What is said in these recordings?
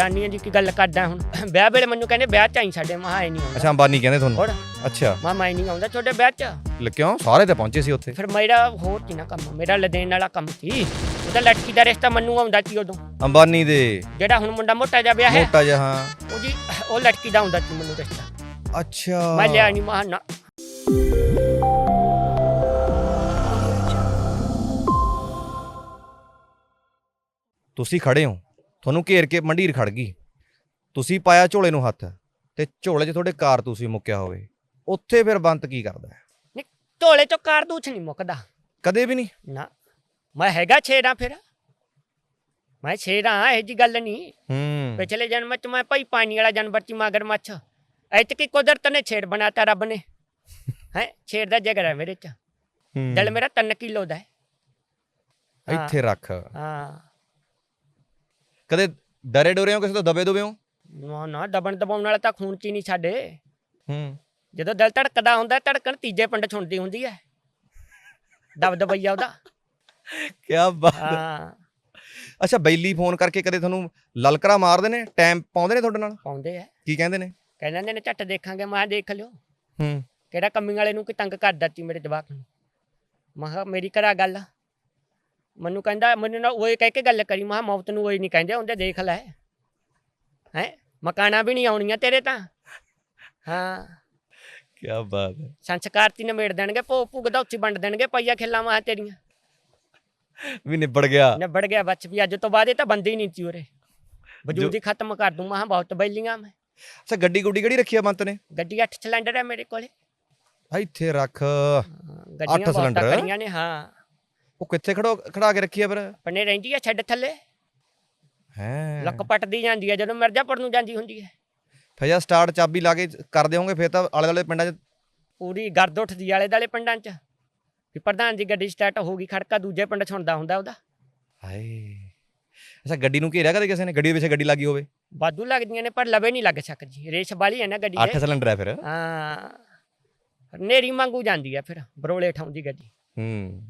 ਅਡਾਨੀਆਂ ਦੀ ਕੀ ਗੱਲ ਕਰਦਾ ਹੁਣ। ਵਿਆਹ ਵੇਲੇ ਮੈਨੂੰ ਕਹਿੰਦੇ ਵਿਆਹ ਚ ਆਈ ਸਾਡੇ ਮਹਾ ਨਹੀਂ ਆਉਂਦਾ। ਅੱਛਾ ਅੰਬਾਨੀ ਕਹਿੰਦੇ ਤੁਹਾਨੂੰ? ਹੋਰ? ਅੱਛਾ। ਮਾ ਮੈਂ ਨਹੀਂ ਆਉਂਦਾ ਤੁਹਾਡੇ ਵਿਆਹ ਚ? ਲੈ ਕਿਉਂ? ਸਾਰੇ ਤਾਂ ਪਹੁੰਚੇ ਸੀ ਉੱਥੇ। ਫਿਰ ਮੇਰਾ ਹੋਰ ਕੀ ਨਾ ਕੰਮ ਮੇਰਾ ਲਦੇਣ ਵਾਲਾ ਕੰਮ ਸੀ। ਉਹਦਾ ਲੜਕੀ ਦਾ ਰਿਸ਼ਤਾ ਮੈਨੂੰ ਆਉਂਦਾ ਸੀ ਉਦੋਂ। ਅੰਬਾਨੀ ਦੇ। ਜਿਹੜਾ ਹੁਣ ਮੁੰਡਾ ਮੋਟਾ ਜਿਹਾ ਵਿਆਹ ਹੈ। ਮੋਟਾ ਜਿਹਾ ਹਾਂ। ਉਹਦੀ ਉਹ ਲੜਕੀ ਦਾ ਆਉਂਦਾ ਸੀ ਮੈਨੂੰ ਰਿਸ਼ਤਾ। ਅੱਛਾ। ਮੈਂ ਲਿਆ ਨਹੀਂ ਮਹਾ ਨਾ। ਤੁਸੀਂ ਖੜੇ ਹੋ? ਤੁਹਾਨੂੰ ਘੇਰ ਕੇ ਮੰਡੀਰ ਖੜ ਗਈ। ਤੁਸੀਂ ਪਾਇਆ ਝੋਲੇ ਨੂੰ ਹੱਥ ਤੇ ਝੋਲੇ 'ਚ ਤੁਹਾਡੇ ਕਾਰਤੂਸ ਵੀ ਮੁੱਕਿਆ ਹੋਵੇ। ਉੱਥੇ ਫਿਰ ਬੰਤ ਕੀ ਕਰਦਾ ਹੈ? ਨਹੀਂ ਢੋਲੇ ਤੋਂ ਕਾਰਦੂਚ ਨਹੀਂ ਮੁੱਕਦਾ। ਕਦੇ ਵੀ ਨਹੀਂ। ਨਾ ਮੈਂ ਹੈਗਾ ਛੇੜਾ ਫਿਰ। ਮੈਂ ਛੇੜਾ ਇਹ ਜੀ ਗੱਲ ਨਹੀਂ। ਹੂੰ। ਪਿਛਲੇ ਜਨਮ ਚ ਮੈਂ ਭਾਈ ਪਾਣੀ ਵਾਲਾ ਜਾਨਵਰ ਸੀ ਮਗਰ ਮੱਛ ਐਤਕੀ ਕੁਦਰਤ ਨੇ ਛੇੜ ਬਣਾਤਾ ਰੱਬ ਨੇ। ਹੈ ਛੇੜ ਦਾ ਜਿਗਰ ਹੈ ਮੇਰੇ ਚ। ਹੂੰ। ਦਿਲ ਮੇਰਾ 3 ਕਿਲੋ ਦਾ ਹਾਂ। ਇੱਥੇ ਰੱਖ। ਹਾਂ। ਕਦੇ ਡਰੇ ਡੋਰੇ ਹੋ ਕਿਸੇ ਤੋਂ ਦਬੇ ਦੁਬੇ ਹੋ? ਨਾ ਨਾ ਦਬਣ ਦਬਾਉਣ ਵਾਲਾ ਤਾਂ ਖੂਨ ਚ ਹੀ ਨਹੀਂ ਸਾਡੇ ਹੂੰ। ਜਦੋਂ ਦਿਲ ਧੜਕਦਾ ਹੁੰਦਾ ਧੜਕਣ ਤੀਜੇ ਪਿੰਡ ਛੁੰਦੀ ਹੁੰਦੀ ਹੈ ਦਬ ਦਬਈਆ ਉਹਦਾ। ਕੀ ਬਾਤ। ਹਾਂ। ਅੱਛਾ ਬੈਲੀ ਫੋਨ ਕਰਕੇ ਕਦੇ ਤੁਹਾਨੂੰ ਲਲਕਰਾ ਮਾਰਦੇ ਨੇ? ਟਾਈਮ ਪਾਉਂਦੇ ਨੇ ਤੁਹਾਡੇ ਨਾਲ? ਪਾਉਂਦੇ ਆ ਕੀ ਕਹਿੰਦੇ ਨੇ? ਕਹਿੰਦੇ ਨੇ ਝੱਟ ਦੇਖਾਂਗੇ ਮੈਂ ਦੇਖ ਲਿਓ। ਹੂੰ। ਕਿਹੜਾ ਕੰਮੀ ਵਾਲੇ ਨੂੰ ਕਿ ਤੰਗ ਕਰ ਦਿੱਤੀ ਮੇਰੇ ਜਵਾਕ ਨੂੰ? ਮੈਂ ਕਿਹਾ ਮੇਰੀ ਕਰਾ ਗੱਲ। ਮੈਨੂੰ ਕਹਿੰਦਾ ਮੈਨੂੰ ਨਾ ਉਹ ਕਹਿ ਕੇ ਗੱਲ ਕਰੀ ਮੈਂ ਕਿਹਾ ਮੌਤ ਨੂੰ ਉਹ ਨਹੀਂ ਕਹਿੰਦੇ ਹੁੰਦੇ ਦੇਖ ਲੈ। ਹੈ? ਮਕਾਨਾ ਵੀ ਨਹੀਂ ਆਉਣੀਆਂ ਤੇਰੇ ਤਾਂ। ਹਾਂ। ਕੀ ਬਾਤ ਹੈ। ਸੰਸਕਾਰ ਤੀ ਨਿਬੇੜ ਦੇਣਗੇ ਭੋ ਭੁਗਦਾ ਉੱਚੀ ਵੰਡ ਦੇਣਗੇ ਪਈਆ ਖੇਲਾਂ ਮਾਂ ਤੇਰੀਆਂ। ਵੀ ਨਿਬੜ ਗਿਆ। ਨਿਬੜ ਗਿਆ ਬੱਚ ਵੀ ਅੱਜ ਤੋਂ ਬਾਅਦ ਇਹ ਤਾਂ ਬੰਦੀ ਨਹੀਂ ਤੀ ਉਰੇ। ਵਜੂਦ ਹੀ ਖਤਮ ਕਰ ਦੂੰ ਮੈਂ ਕਿਹਾ ਬਹੁਤ ਬੈਲੀਆਂ ਮੈਂ। ਅੱਛਾ ਗੱਡੀ ਗੁੱਡੀ ਕਿਹੜੀ ਰੱਖੀ ਆ ਬੰਤ ਨੇ? ਗੱਡੀ 8 ਸਿਲੰਡਰ ਹੈ ਮੇਰੇ ਕੋਲੇ। ਆ ਇੱਥੇ ਰੱਖ। ਗੱਡੀਆਂ ਬਹੁਤ? ਤਕੜੀਆਂ ਨੇ ਹਾਂ। ਉਹ ਕਿੱਥੇ ਖੜੋ ਖੜਾ ਕੇ ਰੱਖੀ ਆ ਫਿਰ? ਪਨੇ ਰਹਿੰਦੀ ਆ ਛੱਡ ਥੱਲੇ। ਹੈ। ਲੱਕ ਪੱਟਦੀ ਜਾਂਦੀ ਹੈ ਜਦੋਂ ਮਿਰਜ਼ਾਪੁਰ ਨੂੰ ਜਾਂਦੀ ਹੁੰਦੀ ਹੈ ਫਿਰ ਜਾਂ ਸਟਾਰਟ ਚਾਬੀ ਲਾ ਕੇ ਕਰਦੇ ਹੋਗੇ ਫਿਰ ਤਾਂ ਆਲੇ ਦੁਆਲੇ ਪਿੰਡਾਂ 'ਚ ਪੂਰੀ ਗਰਦ ਉੱਠਦੀ ਆਲੇ ਦਾਲੇ ਪਿੰਡਾਂ 'ਚ। ਵੀ ਪ੍ਰਧਾਨ ਦੀ ਗੱਡੀ ਸਟਾਰਟ ਹੋ ਗਈ ਖੜਕਾ ਦੂਜੇ ਪਿੰਡ ਸੁਣਦਾ ਹੁੰਦਾ ਉਹਦਾ। ਹਾਏ। ਅੱਛਾ ਗੱਡੀ ਨੂੰ ਘੇਰਿਆ ਕਦੇ ਕਿਸੇ ਨੇ? ਗੱਡੀ ਦੇ ਪਿੱਛੇ ਗੱਡੀ ਲੱਗੀ ਹੋਵੇ। ਵਾਧੂ ਲੱਗਦੀਆਂ ਨੇ ਪਰ ਲਵੇ ਨਹੀਂ ਲੱਗ ਸਕਦੀ। ਰੇਸ ਵਾਲੀ ਹੈ ਨਾ ਗੱਡੀ 8 ਦੇ ਸਿਲੰਡਰ ਹੈ ਫਿਰ। ਹਾਂ। ਨੇਰੀ ਮੰਗੂ ਜਾਂਦੀ ਹੈ ਫਿਰ ਬਰੋਲੇ ਠਾਉਂਦੀ ਗੱਡੀ। ਹੂੰ।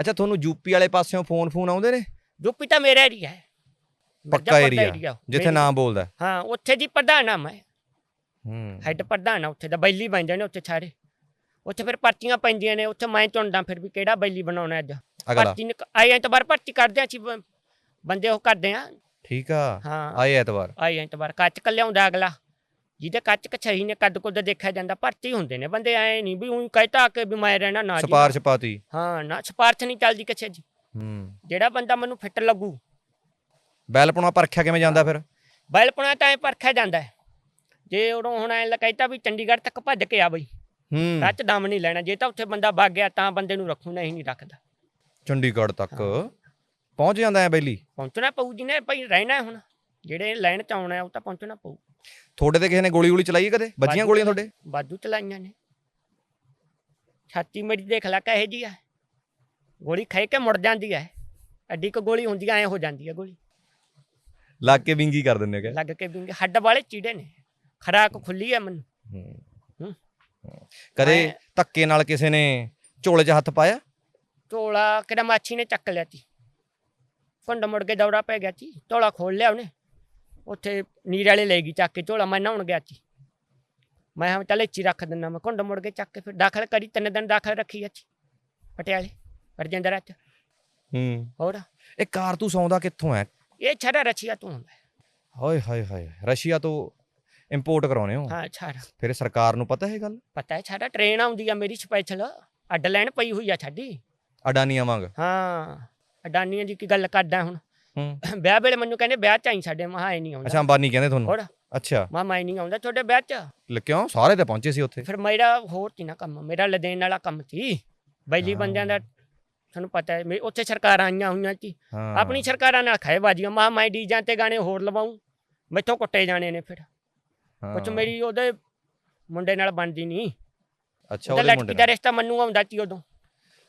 ਅੱਛਾ ਤੁਹਾਨੂੰ ਯੂਪੀ ਵਾਲੇ ਪਾਸਿਓਂ ਫੋਨ ਫੋਨ ਆਉਂਦੇ ਨੇ? ਯੂਪੀ ਤਾਂ ਮੇਰਾ ਏਰੀਆ ਹੈ। ਪੱਕਾ ਏਰੀਆ ਜਿੱਥੇ ਨਾਮ ਬੋਲਦਾ ਹਾਂ। ਉੱਥੇ ਦੀ ਪ੍ਰਧਾਨ ਆ ਮੈਂ। ਹੂੰ। ਹੈੱਡ ਪ੍ਰਧਾਨ ਆ ਉੱਥੇ ਦਾ ਬੈਲੀ ਬਣ ਨੇ ਉੱਥੇ ਸਾਰੇ। ਉੱਥੇ ਫਿਰ ਪਰਚੀਆਂ ਪੈਂਦੀਆਂ ਨੇ ਉੱਥੇ ਮੈਂ ਚੁਣਦਾ ਫਿਰ ਵੀ ਕਿਹੜਾ ਬੈਲੀ ਬਣਾਉਣਾ ਅੱਜ। ਪਰਚੀ ਆਏ ਐਤਵਾਰ ਪਰਚੀ ਕਰਦੇ ਆ ਬ- ਬੰਦੇ ਉਹ ਕਰਦੇ ਆ। ਠੀਕ ਆ। ਹਾਂ। ਆਏ ਐਤਵਾਰ। ਆਈ ਐਤਵਾਰ ਕੱਚ ਕ ਲਿਆਉਂਦਾ ਅਗਲਾ। ਜਿਹਦੇ ਕੱਚ ਕਛਈ ਨੇ ਕੱਦ ਕੁੱਦ ਦੇਖਿਆ ਜਾਂਦਾ ਭਰਤੀ ਹੁੰਦੇ ਨੇ। ਬੰਦੇ ਐ ਨਹੀਂ ਵੀ ਉਹੀ ਕਹਿਤਾ ਕਿ ਵੀ ਮੈਂ ਰਹਿਣਾ ਨਾ ਜੀ। ਸਪਾਰਸ਼ ਪਾਤੀ। ਹਾਂ ਨਾ ਸਪਾਰਸ਼ ਨਹੀਂ ਚੱਲਦੀ ਕਿਸੇ ਜੀ ਹੂੰ। ਜਿਹੜਾ ਬੰਦਾ ਮੈਨੂੰ ਫਿੱਟ ਲੱਗੂ। ਬੈਲਪਣਾ ਪਰਖਿਆ ਕਿਵੇਂ ਜਾਂਦਾ ਫਿਰ? ਬੈਲਪਣਾ ਤਾਂ ਐ ਪਰਖਿਆ ਜਾਂਦਾ। ਜੇ ਉਦੋਂ ਹੁਣ ਐ ਕਹਿਤਾ ਵੀ ਚੰਡੀਗੜ੍ਹ ਤੱਕ ਭੱਜ ਕੇ ਆ ਬਈ ਹੂੰ ਰੱਚ ਦਮ ਨਹੀਂ ਲੈਣਾ। ਜੇ ਤਾਂ ਉੱਥੇ ਬੰਦਾ ਵਗ ਗਿਆ ਤਾਂ ਬੰਦੇ ਨੂੰ ਰੱਖੂ ਨਹੀਂ ਨਹੀਂ ਰੱਖਦਾ। ਚੰਡੀਗੜ੍ਹ ਤੱਕ। ਪਹੁੰਚ ਜਾਂਦਾ ਐ ਬੈਲੀ? ਪਹੁੰਚਣਾ ਪਊ ਜੀ ਨੇ ਭਾਈ ਰਹਿਣਾ ਹੁਣ। ਜਿਹੜੇ ਲਾਈਨ ਚ ਆਉਣਾ ਉਹ ਤਾਂ ਪਹੁੰਚਣਾ ਪਊ। ਤੁਹਾਡੇ ਤੇ ਕਿਸੇ ਨੇ ਗੋਲੀ ਗੋਲੀ ਚਲਾਈ ਹੈ ਕਦੇ? ਵੱਜੀਆਂ ਗੋਲੀਆਂ ਤੁਹਾਡੇ? ਵਾਧੂ ਚਲਾਈਆਂ ਨੇ। ਛਾਤੀ ਮੇਰੀ ਦੇਖ ਲੈ ਕਹੇ ਜੀ ਆ। ਗੋਲੀ ਖਾਈ ਕੇ ਮੁੜ ਜਾਂਦੀ ਹੈ ਐਡੀ ਕੁ ਗੋਲੀ ਹੁੰਦੀ ਐ ਹੋ ਜਾਂਦੀ ਹੈ ਗੋਲੀ। ਲੱਗ ਕੇ ਵਿੰਗੀ ਕਰ ਦਿੰਦੇ ਹੋ ਲੱਗ ਕੇ ਵੀ ਹੱਡ ਵਾਲੇ ਚੀੜੇ ਨੇ। ਖਰਾਕ ਖੁੱਲੀ ਹੈ ਮੈਨੂੰ। ਹੂੰ। ਕਦੇ ਧੱਕੇ ਨਾਲ ਕਿਸੇ ਨੇ ਝੋਲੇ 'ਚ ਹੱਥ ਪਾਇਆ? ਝੋਲਾ ਕਿਹੜਾ ਮਾਛੀ ਨੇ ਚੱਕ ਲਿਆ ਤੀ। ਕੁੰਡ ਮੁੜ ਕੇ ਦੌੜਾ ਪੈ ਗਿਆ ਤੀ। ਝੋਲਾ ਖੋਲ ਲਿਆ ਉਹਨੇ। ਉੱਥੇ ਨੀਰ ਵਾਲੇ ਲੈ ਗਈ ਚੱਕ ਕੇ ਝੋਲਾ ਮੈਂ ਨਹਾਉਣ ਗਿਆ ਤੀ ਮੈਂ ਹਾਂ ਚੱਲ ਹੀ ਰੱਖ ਦਿੰਦਾ ਮੈਂ ਕੁੰਡ ਮੁੜ ਕੇ ਚੱਕ ਕੇ ਫਿਰ ਦਾਖਲ ਕਰੀ ਤਿੰਨ ਦਿਨ ਦਾਖਲ ਰੱਖੀ ਅੱਛੀ ਪਟਿਆਲੇ ਰਜਿੰਦਰਾ ਚ। ਹੂੰ। ਹੋਰ? ਇਹ ਕਾਰਤੂਸ ਆਉਂਦਾ ਕਿੱਥੋਂ ਹੈ? ਇਹ ਛੜਾ ਰਚੀਆ ਤੂੰ ਹੁੰਦਾ ਹੈ। ਹਾਏ ਹਾਏ ਹਾਏ ਰਸ਼ੀਆ ਤੋਂ ਇੰਪੋਰਟ ਕਰਾਉਨੇ ਹੋ? ਹਾਂ ਛੜ ਫਿਰ ਸਰਕਾਰ ਨੂੰ ਪਤਾ ਇਹ ਗੱਲ? ਪਤਾ ਹੈ ਛੜਾ ਟ੍ਰੇਨ ਆਉਂਦੀ ਆ ਮੇਰੀ ਸਪੈਸ਼ਲ ਅੱਡ ਲੈਣ ਪਈ ਹੋਈ ਆ ਛੱਡੀ ਅਡਾਨੀਆਂ ਵਾਂਗ? ਹਾਂ ਅਡਾਨੀਆਂ ਦੀ ਕੀ ਗੱਲ ਕਰਦਾ ਹੁਣ? ਹੂੰ ਵਿਆਹ ਵੇਲੇ ਮੈਨੂੰ ਕਹਿੰਦੇ ਵਿਆਹ ਚ ਆਈ ਸਾਡੇ ਮਹਾ ਨਹੀਂ ਆਉਂਦਾ। ਅੱਛਾ ਅੰਬਾਨੀ ਕਹਿੰਦੇ ਤੁਹਾਨੂੰ? ਹੋਰ? ਅੱਛਾ। ਮਾ ਮੈਂ ਨਹੀਂ ਆਉਂਦਾ ਤੁਹਾਡੇ ਵਿਆਹ ਚ। ਲੈ ਕਿਉਂ? ਸਾਰੇ ਤਾਂ ਪਹੁੰਚੇ ਸੀ ਉੱਥੇ। ਫਿਰ ਮੇਰਾ ਹੋਰ ਸੀ ਨਾ ਕੰਮ ਮੇਰਾ ਲਦੇਣ ਵਾਲਾ ਕੰਮ ਸੀ। ਬੈਲੀ ਬੰਦਿਆਂ ਦਾ ਤੁਹਾਨੂੰ ਪਤਾ ਹੈ ਮੇ- ਉੱਥੇ ਸਰਕਾਰਾਂ ਆਈਆਂ ਹੋਈਆਂ ਸੀ। ਆਪਣੀ ਸਰਕਾਰਾਂ ਨਾਲ ਖਾਏ ਬਾਜੀਆਂ ਮਾ ਮੈਂ ਡੀਜਾਂ ਤੇ ਗਾਣੇ ਹੋਰ ਲਵਾਉਂ ਮੈਥੋਂ ਕੁੱਟੇ ਜਾਣੇ ਨੇ ਫਿਰ। ਕੁਛ ਮੇਰੀ ਉਹਦੇ ਮੁੰਡੇ ਨਾਲ ਬਣਦੀ ਨਹੀਂ ਅੱਛਾ ਉਹਦਾ ਮੁੰਡੇ ਦਾ। ਰਿਸ਼ਤਾ ਮੈਨੂੰ ਆਉਂਦਾ ਸੀ ਉਦੋਂ।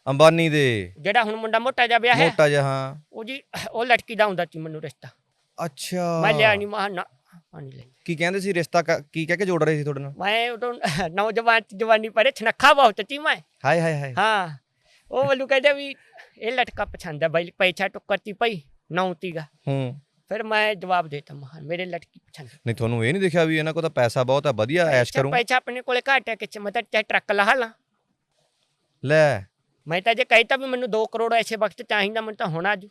ਅੰਬਾਨੀ ਦੇ। ਜਿਹੜਾ ਹੁਣ ਮੁੰਡਾ ਮੋਟਾ ਜਿਹਾ ਵਿਆਹ ਹੈ ਮੋਟਾ ਜਿਹਾ ਹਾਂ। ਉਹ ਜੀ ਉਹ ਲੜਕੀ ਦਾ ਆਉਂਦਾ ਸੀ ਮੈਨੂੰ ਰਿਸ਼ਤਾ। ਅੱਛਾ। ਮੈਂ ਲਿਆ ਨਹੀਂ ਮਾ ਨਾ ਨਹੀਂ ਲਿਆ ਕੀ ਕਹਿੰਦੇ ਸੀ ਰਿਸ਼ਤਾ ਕ- ਕੀ ਕਹਿ ਕੇ ਜੋੜ ਰਹੇ ਸੀ ਤੁਹਾਡੇ ਨਾਲ? ਮੈਂ ਉਦੋਂ ਨੌਜਵਾਨ ਜਵਾਨੀ ਪਰੇ ਛਨੱਖਾ ਬਹੁਤ ਸੀ ਮੈਂ। ਹਾਏ ਹਾਏ ਹਾਏ। ਹਾਂ ਉਹ ਮੈਨੂੰ ਕਹਿੰਦੇ ਵੀ ਇਹ ਲਟਕਾ ਪਛੰਦ ਹੈ ਬਾਈ ਪੈਸਾ ਟੁੱਕਰ ਤੀ ਪਈ ਨੌ ਤੀਗਾ ਹੂੰ। ਫਿਰ ਮੈਂ ਜਵਾਬ ਦੇਤਾ ਮਹਾਂ ਮੇਰੇ ਲਟਕੀ ਪਛਾਣ ਨਹੀਂ ਤੁਹਾਨੂੰ ਇਹ ਨਹੀਂ ਦਿਖਿਆ ਵੀ ਇਹਨਾਂ ਕੋਲ ਤਾਂ ਪੈਸਾ ਬਹੁਤ ਹੈ ਵਧੀਆ ਐਸ਼ ਕਰੂੰ। ਪੈਸਾ ਆਪਣੇ ਕੋਲੇ ਘੱਟ ਹੈ ਕਿ ਮੈਂ ਤਾਂ ਚਾਹੇ ਟਰੱਕ ਲਾ ਲਾਂ। ਲੈ। ਮੈਂ ਤਾਂ ਜੇ ਕਹਿਤਾ ਵੀ ਮੈਨੂੰ 2 ਕਰੋੜ ਐਸੇ ਵਕਤ ਚਾਹੀਦਾ ਮੈਨੂੰ ਤਾਂ ਹੁਣ ਅੱਜ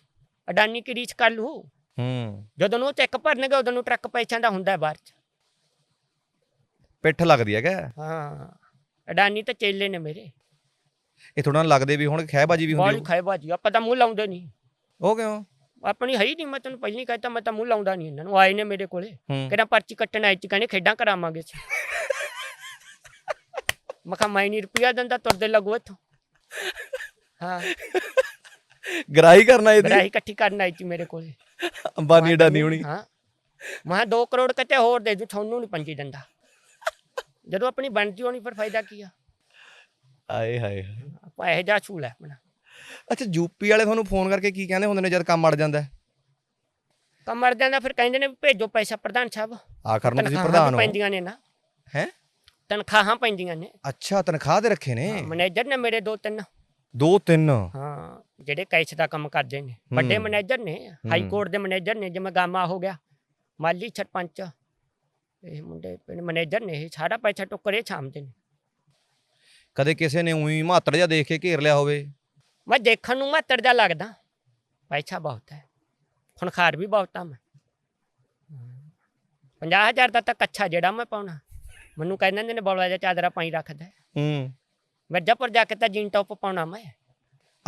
ਅਡਾਨੀ ਕੀ ਰੀਚ ਕਰ ਲੂ ਹੂੰ। ਜਦੋਂ ਉਹ ਚੈੱਕ ਭਰਨਗੇ ਉਦੋਂ ਨੂੰ ਟਰੱਕ ਪੈਸਿਆਂ ਦਾ ਹੁੰਦਾ ਬਾਹਰ ਚ। ਪਿੱਠ ਲੱਗਦੀ ਹੈ। ਕਿ ਹਾਂ ਅਡਾਨੀ ਤਾਂ ਚੇਲੇ ਨੇ ਮੇਰੇ। ਇਹ ਥੋੜਾ ਲੱਗਦੇ ਵੀ ਹੁਣ ਖਹਿਬਾਜੀ ਵੀ ਹੁੰਦੀ ਬਾਲੀ। ਖਾਏ ਬਾਜੀ ਆਪਾਂ ਤਾਂ ਮੂੰਹ ਲਾਉਂਦੇ ਨਹੀਂ। ਉਹ ਕਿਉਂ? ਆਪਣੀ ਹੈ ਹੀ ਨਹੀਂ ਮੈਂ ਤੈਨੂੰ ਪਹਿਲਾਂ ਹੀ ਕਹਿਤਾ ਮੈਂ ਤਾਂ ਮੂੰਹ ਲਾਉਂਦਾ ਨਹੀਂ ਇਹਨਾਂ ਨੂੰ। ਆਏ ਨੇ ਮੇਰੇ ਕੋਲੇ। ਹੂੰ। ਕਹਿੰਦਾ ਪਰਚੀ ਕੱਟਣ ਆਈ ਚ ਕਹਿੰਦੇ ਖੇਡਾਂ ਕਰਾਵਾਂਗੇ ਅਸੀਂ। ਮੈਂ ਕਿਹਾ ਮੈਂ ਨਹੀਂ ਰੁਪਿਆ ਦਿੰਦਾ ਤੁਰਦੇ ਲੱਗੋ ਇੱਥੋਂ। ਹਾਂ। ਗਰਾਈ ਕਰਨਾ ਇਹਦੀ? ਬਰਾਈ ਇਕੱਠੀ ਕਰਨ ਆਈ ਸੀ ਮੇਰੇ ਕੋਲੇ। ਅੰਬਾਨੀ ਡਾਨੀ ਹੋਣੀ। ਹਾਂ। ਮੈਂ 2 ਕਰੋੜ ਕਿਤੇ ਹੋਰ ਦੇ ਦੂੰ ਤੁਹਾਨੂੰ ਨਹੀਂ ਪੰਜੀ ਦਿੰਦਾ। ਜਦੋਂ ਆਪਣੀ ਬਣਦੀ ਹੋਣੀ ਫਿਰ ਫਾਇਦਾ ਕੀ ਆ? ਆਏ ਹਾਏ। ਆਪਾਂ ਇਹ ਜਾ ਛੂਲ ਹੈ ਆਪਣਾ। ਅੱਛਾ ਯੂਪੀ ਵਾਲੇ ਤੁਹਾਨੂੰ ਫੋਨ ਕਰਕੇ ਕੀ ਕਹਿੰਦੇ ਹੁੰਦੇ ਨੇ ਜਦ ਕੰਮ ਅੜ ਜਾਂਦਾ ਹੈ? ਕੰਮ ਮਰ ਜਾਂਦਾ ਫਿਰ ਕਹਿੰਦੇ ਨੇ ਵੀ ਭੇਜੋ ਪੈਸਾ ਪ੍ਰਧਾਨ ਸਾਹਿਬ। ਆਖਰ ਨੂੰ ਤੁਸੀਂ ਤਨਖਾਹਾਂ ਪ੍ਰਧਾਨ ਹੋ। ਪੈਂਦੀਆਂ ਨੇ ਨਾ। ਹੈ? ਤਨਖਾਹਾਂ ਪੈਂਦੀਆਂ ਨੇ। ਅੱਛਾ ਤਨਖਾਹ ਤੇ ਰੱਖੇ ਨੇ। ਮੈਨੇਜਰ ਨੇ ਮੇਰੇ ਦੋ ਤਿੰਨ। ਦੋ ਤਿੰਨ। ਹਾਂ ਜਿਹੜੇ ਕੈਸ਼ ਦਾ ਕੰਮ ਕਰਦੇ ਨੇ। ਵੱਡੇ। ਮੈਨੇਜਰ ਨੇ ਹਾਈ ਕੋਰਟ ਦੇ ਮੈਨੇਜਰ ਨੇ ਜਿਵੇਂ ਗਾਮਾ ਹੋ ਗਿਆ। ਮਾਲੀ ਸਰਪੰਚ। ਇਹ ਮੁੰਡੇ ਪਿੰਡ ਮੈਨੇਜਰ ਨੇ ਇਹ ਸਾਰਾ ਪੈਸਾ ਟੁੱਕਰੇ ਛਾਮਦੇ ਨੇ। ਕਦੇ ਕਿਸੇ ਨੇ ਉਹੀ ਮਾਤੜ ਜਿਹਾ ਦੇਖ ਕੇ ਘੇਰ ਲਿਆ ਹੋਵੇ। ਮੈਂ ਦੇਖਣ ਨੂੰ ਮਾਤੜ ਦਾ ਲੱਗਦਾ। ਪੈਸਾ ਬਹੁਤ ਹੈ। ਖੁਨਖਾਰ ਵੀ ਬਹੁਤ ਆ ਮੈਂ। 50000 ਦਾ ਤਾਂ ਕੱਛਾ ਜਿਹੜਾ ਮੈਂ ਪਾਉਣਾ। ਮੈਨੂੰ ਕਹਿੰਦੇ ਨੇ ਬੋਲਵਾ ਜਿਹਾ ਚਾਦਰਾ ਪਾਈ ਰੱਖਦਾ। ਹੈ। ਜਾ ਕੇ ਤਾਂ ਜੀਨ ਟੌਪ ਪਾਉਣਾ ਮੈਂ।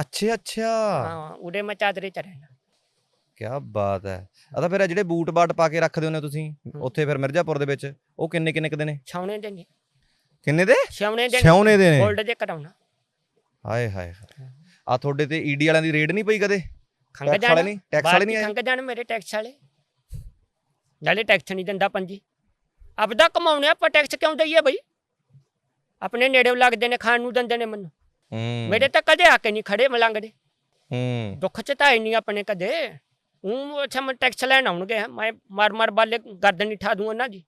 ਅੱਛਾ ਅੱਛਾ। ਹਾਂ ਉਰੇ ਮੈਂ ਚਾਦਰੇ ਚ ਰਹਿਣਾ ਕੀ ਬਾਤ ਹੈ। ਆ ਤਾਂ ਫਿਰ ਇਹ ਜਿਹੜੇ ਬੂਟ ਬਾਟ ਪਾ ਕੇ ਰੱਖਦੇ ਹੁੰਦੇ ਹੋ ਤੁਸੀਂ ਉੱਥੇ ਫਿਰ ਮਿਰਜ਼ਾਪੁਰ ਦੇ ਵਿੱਚ ਉਹ ਕਿੰਨੇ ਕਿੰਨੇ ਕੁ ਦੇ ਨੇ ਦੇ ਨੇ। ਕਿੰਨੇ ਦੇ? ਛਾਉਣੇ ਦੇ ਸਿਉਣੇ ਦੇ ਨੇ। ਗੋਲਡ ਦੇ ਕਰਾਉਣਾ ਹਾਏ ਹਾਏ ਆ ਤੁਹਾਡੇ ਤੇ ਈਡੀ ਵਾਲਿਆਂ ਦੀ ਰੇਡ ਨਹੀਂ ਪਈ ਕਦੇ? ਖੰਗ ਟੈਕਸ ਜਾਣ। ਵਾਲੇ ਨਹੀਂ? ਟੈਕਸ ਵਾਲੇ ਨਹੀਂ ਆਏ? ਖੰਗ ਜਾਣ ਮੇਰੇ ਟੈਕਸ ਵਾਲੇ। ਨਾਲੇ ਟੈਕਸ ਨਹੀਂ ਦਿੰਦਾ ਪੰਜੀ। ਆਪਦਾ ਕਮਾਉਣੇ ਆਪਾਂ ਟੈਕਸ ਕਿਉਂ ਦਈਏ ਬਈ? ਆਪਣੇ ਨੇੜੇ ਲੱਗਦੇ ਨੇ ਖਾਣ ਨੂੰ ਦਿੰਦੇ ਨੇ ਮੈਨੂੰ। ਹੂੰ। ਮੇਰੇ ਤਾਂ ਕਦੇ ਆ ਕੇ ਨਹੀਂ ਖੜੇ ਮਲੰਗ ਦੇ ਹੂੰ। ਦੁੱਖ ਚ ਤਾਂ ਹੈ ਨਹੀਂ ਆਪਣੇ ਕਦੇ। ਉਹ ਅੱਛਾ ਮੈਂ ਟੈਕਸ ਲੈਣ ਆਉਣਗੇ। ਮੈਂ ਮਾਰ ਮਾਰ ਬਾਲੇ ਗਰਦਨ ਨਹੀਂ ਠਾ ਦੂੰ ਉਹਨਾਂ ਦੀ।